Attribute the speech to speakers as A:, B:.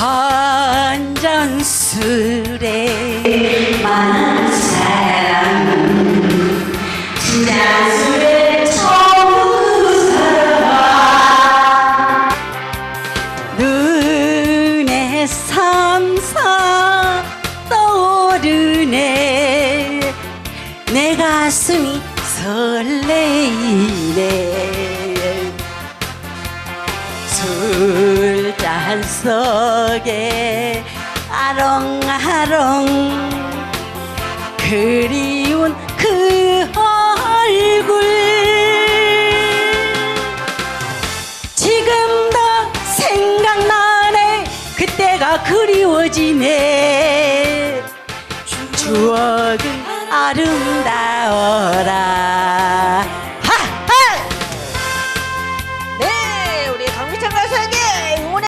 A: 한잔 술에 많은 사람 진짜 술에 처음 살아 눈에 삼삼 떠오르네. 내 가슴이 설레이네. 술 잔 속에 아롱아롱 그리운 그 얼굴. 지금도 생각나네. 그때가 그리워지네. 추억은 아름다워라